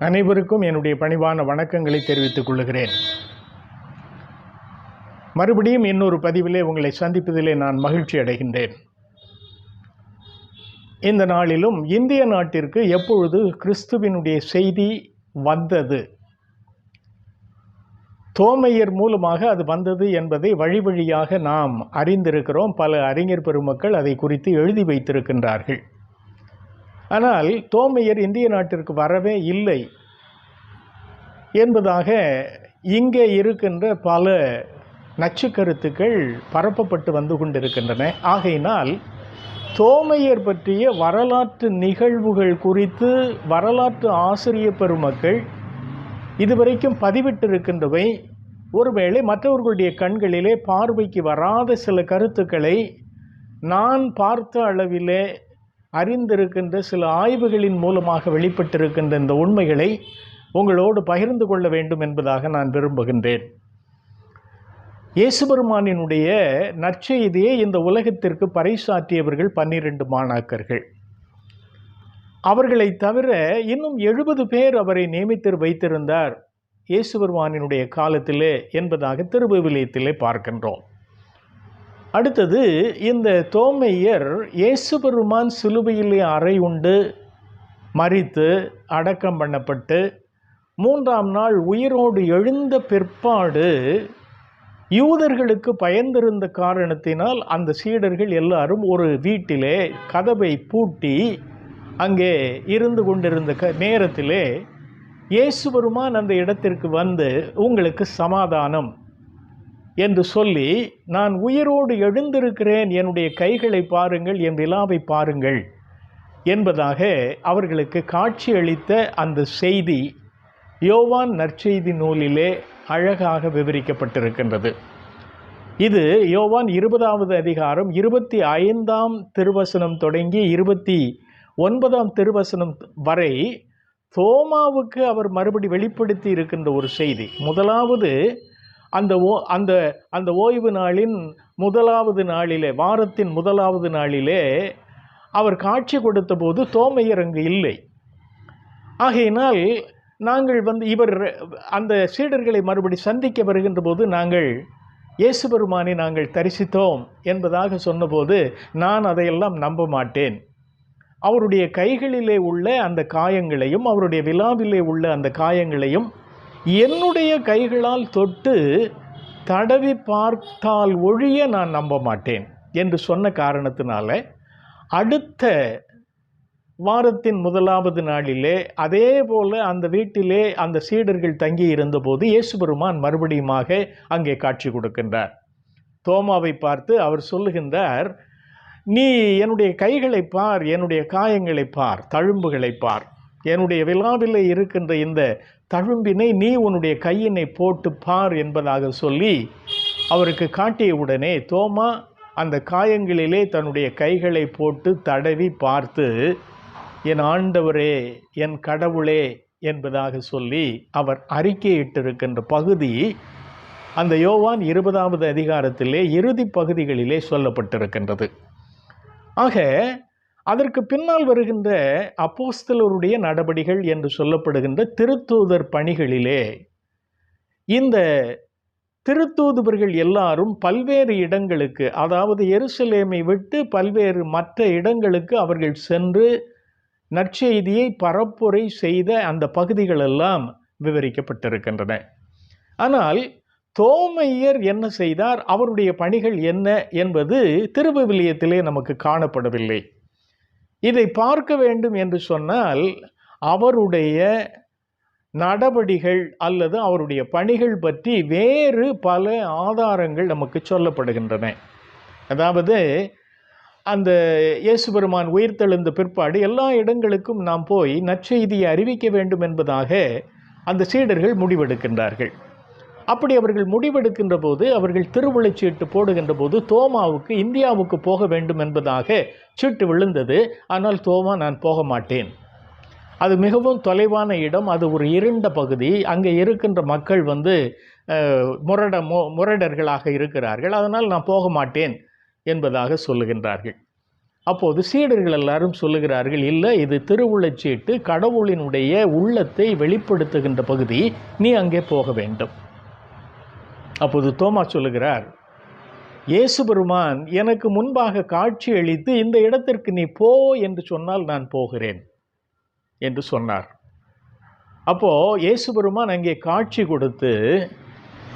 அனைவருக்கும் என்னுடைய பணிவான வணக்கங்களை தெரிவித்துக் கொள்கிறேன். மறுபடியும் இன்னொரு பதிவிலே உங்களை சந்திப்பதிலே நான் மகிழ்ச்சி அடைகின்றேன். இந்த நாளிலும் இந்திய நாட்டிற்கு எப்பொழுது கிறிஸ்துவினுடைய செய்தி வந்தது? தோமையர் மூலமாக அது வந்தது என்பதை வழி வழியாக நாம் அறிந்திருக்கிறோம். பல அறிஞர் பெருமக்கள் அதை குறித்து எழுதி வைத்திருக்கின்றார்கள். ஆனால் தோமையர் இந்திய நாட்டிற்கு வரவே இல்லை என்பதாக இங்கே இருக்கின்ற பல நச்சு கருத்துக்கள் பரப்பப்பட்டு வந்து கொண்டிருக்கின்றன. ஆகையினால் தோமையர் பற்றிய வரலாற்று நிகழ்வுகள் குறித்து வரலாற்று ஆசிரிய பெருமக்கள் இதுவரைக்கும் பதிவிட்டிருக்கின்றவை. ஒருவேளை மற்றவர்களுடைய கண்களிலே பார்வைக்கு வராத சில கருத்துக்களை நான் பார்த்த அளவிலே அறிந்திருக்கின்ற சில ஆய்வுகளின் மூலமாக வெளிப்பட்டிருக்கின்ற இந்த உண்மைகளை உங்களோடு பகிர்ந்து கொள்ள வேண்டும் என்பதாக நான் விரும்புகின்றேன். இயேசுபெருமானினுடைய நற்செய்தியை இந்த உலகத்திற்கு பறைசாற்றியவர்கள் பன்னிரண்டு மாணாக்கர்கள். அவர்களை தவிர இன்னும் எழுபது பேர் அவரை நியமித்து வைத்திருந்தார் இயேசுபெருமானினுடைய காலத்திலே என்பதாக திருவிவிலியத்திலே பார்க்கின்றோம். அடுத்தது இந்த தோமையர் இயேசுபெருமான் சிலுவையிலே அறை உண்டு மறித்து அடக்கம் பண்ணப்பட்டு மூன்றாம் நாள் உயிரோடு எழுந்த பிற்பாடு யூதர்களுக்கு பயந்திருந்த காரணத்தினால் அந்த சீடர்கள் எல்லாரும் ஒரு வீட்டிலே கதவை பூட்டி அங்கே இருந்து கொண்டிருந்த க நேரத்திலே இயேசுபெருமான் அந்த இடத்திற்கு வந்து உங்களுக்கு சமாதானம் என்று சொல்லி நான் உயிரோடு எழுந்திருக்கிறேன் என்னுடைய கைகளை பாருங்கள் என் விழாவை பாருங்கள் என்பதாக அவர்களுக்கு காட்சி அளித்த அந்த செய்தி யோவான் நற்செய்தி நூலிலே அழகாக விவரிக்கப்பட்டிருக்கின்றது. இது யோவான் இருபதாவது அதிகாரம் இருபத்தி ஐந்தாம் திருவசனம் தொடங்கி இருபத்தி ஒன்பதாம் திருவசனம் வரை தோமாவுக்கு அவர் மறுபடி வெளிப்படுத்தி இருக்கின்ற ஒரு செய்தி. முதலாவது அந்த ஓ அந்த அந்த ஓய்வு நாளின் முதலாவது நாளிலே வாரத்தின் முதலாவது நாளிலே அவர் காட்சி கொடுத்த போது தோமையர் அங்கு இல்லை. ஆகையினால் நாங்கள் வந்து இவர் அந்த சீடர்களை மறுபடி சந்திக்க வருகின்ற போது நாங்கள் இயேசு பெருமானை நாங்கள் தரிசித்தோம் என்பதாக சொன்னபோது நான் அதையெல்லாம் நம்ப மாட்டேன். அவருடைய கைகளிலே உள்ள அந்த காயங்களையும் அவருடைய விழாவிலே உள்ள அந்த காயங்களையும் என்னுடைய கைகளால் தொட்டு தடவி பார்த்தால் ஒழிய நான் நம்ப மாட்டேன் என்று சொன்ன காரணத்தினால அடுத்த வாரத்தின் முதலாவது நாளிலே அதே போல் அந்த வீட்டிலே அந்த சீடர்கள் தங்கி இருந்தபோது இயேசுபெருமான் மறுபடியுமாக அங்கே காட்சி கொடுக்கின்றார். தோமாவை பார்த்து அவர் சொல்லுகின்றார் நீ என்னுடைய கைகளை பார் என்னுடைய காயங்களை பார் தழும்புகளை பார். என்னுடைய விழாவிலே இருக்கின்ற இந்த தழும்பினை நீ உன்னுடைய கையினை போட்டு பார் என்பதாக சொல்லி அவருக்கு காட்டிய உடனே தோமா அந்த காயங்களிலே தன்னுடைய கைகளை போட்டு தடவி பார்த்து என் ஆண்டவரே என் கடவுளே என்பதாக சொல்லி அவர் அறிக்கையிட்டிருக்கின்ற பகுதி அந்த யோவான் இருபதாவது அதிகாரத்திலே இறுதி பகுதிகளிலே சொல்லப்பட்டிருக்கின்றது. ஆக அதற்கு பின்னால் வருகின்ற அப்போஸ்தலருடைய நடபடிகள் என்று சொல்லப்படுகின்ற திருத்தூதர் பணிகளிலே இந்த திருத்தூதுவர்கள் எல்லாரும் பல்வேறு இடங்களுக்கு அதாவது எருசலேமை விட்டு பல்வேறு மற்ற இடங்களுக்கு அவர்கள் சென்று நற்செய்தியை பரப்புரை செய்த அந்த பகுதிகளெல்லாம் விவரிக்கப்பட்டிருக்கின்றன. ஆனால் தோமையர் என்ன செய்தார்? அவருடைய பணிகள் என்ன என்பது திருவிவிலியத்திலே நமக்கு காணப்படவில்லை. இதை பார்க்க வேண்டும் என்று சொன்னால் அவருடைய நடபடிகள் அல்லது அவருடைய பணிகள் பற்றி வேறு பல ஆதாரங்கள் நமக்கு சொல்லப்படுகின்றன. அதாவது அந்த இயேசுபெருமான் உயிர்த்தெழுந்த பிற்பாடு எல்லா இடங்களுக்கும் நாம் போய் நற்செய்தியை அறிவிக்க வேண்டும் என்பதாக அந்த சீடர்கள் முடிவெடுக்கின்றார்கள். அப்படி அவர்கள் முடிவெடுக்கின்ற போது அவர்கள் திருவிழை சீட்டு போடுகின்ற போது தோமாவுக்கு இந்தியாவுக்கு போக வேண்டும் என்பதாக சீட்டு விழுந்தது. ஆனால் தோமா நான் போக மாட்டேன். அது மிகவும் தொலைவான இடம். அது ஒரு இருண்ட பகுதி. அங்கே இருக்கின்ற மக்கள் வந்து முரட மு முரடர்களாக இருக்கிறார்கள். அதனால் நான் போக மாட்டேன் என்பதாக சொல்லுகின்றார்கள். அப்போது சீடர்கள் எல்லாரும் சொல்லுகிறார்கள் இல்லை இது திருவுள்ளச்சீட்டு கடவுளினுடைய உள்ளத்தை வெளிப்படுத்துகின்ற பகுதி. நீ அங்கே போக வேண்டும். அப்போது தோமா சொல்லுகிறார் இயேசு பெருமான் எனக்கு முன்பாக காட்சி அளித்து இந்த இடத்திற்கு நீ போ என்று சொன்னால் நான் போகிறேன் என்று சொன்னார். அப்போ இயேசு பெருமான் அங்கே காட்சி கொடுத்து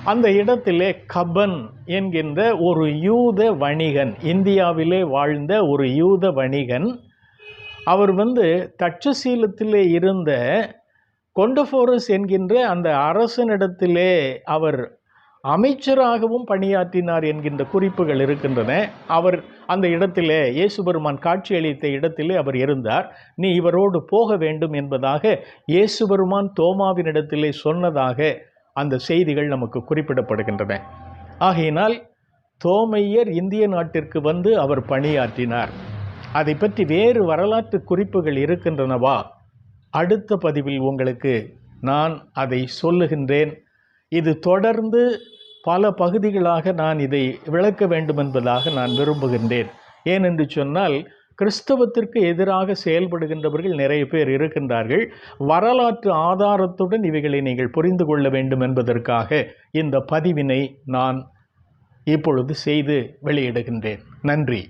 அந்த இடத்திலே கபன் என்கின்ற ஒரு யூத வணிகன் இந்தியாவிலே வாழ்ந்த ஒரு யூத வணிகன் அவர் வந்து தட்சசீலத்திலே இருந்த கொண்டபோரஸ் என்கின்ற அந்த அரசனிடத்திலே அவர் அமைச்சராகவும் பணியாற்றினார் என்கின்ற குறிப்புகள் இருக்கின்றன. அவர் அந்த இடத்திலே இயேசுபெருமான் காட்சியளித்த இடத்திலே அவர் இருந்தார். நீ இவரோடு போக வேண்டும் என்பதாக இயேசுபெருமான் தோமாவின் தோமாவினிடத்திலே சொன்னதாக அந்த செய்திகள் நமக்கு குறிப்பிடப்படுகின்றன. ஆகையினால் தோமையர் இந்திய நாட்டிற்கு வந்து அவர் பணியாற்றினார். அதை பற்றி வேறு வரலாற்று குறிப்புகள் இருக்கின்றனவா? அடுத்த பதிவில் உங்களுக்கு நான் அதை சொல்லுகின்றேன். இது தொடர்ந்து பல பகுதிகளாக நான் இதை விளக்க வேண்டும் என்பதாக நான் விரும்புகின்றேன். ஏனென்று சொன்னால் கிறிஸ்தவத்திற்கு எதிராக செயல்படுகின்றவர்கள் நிறைய பேர் இருக்கின்றார்கள். வரலாற்று ஆதாரத்துடன் இவைகளை நீங்கள் புரிந்து கொள்ள வேண்டும் என்பதற்காக இந்த பதிவினை நான் இப்பொழுது செய்து வெளியிடுகின்றேன். நன்றி.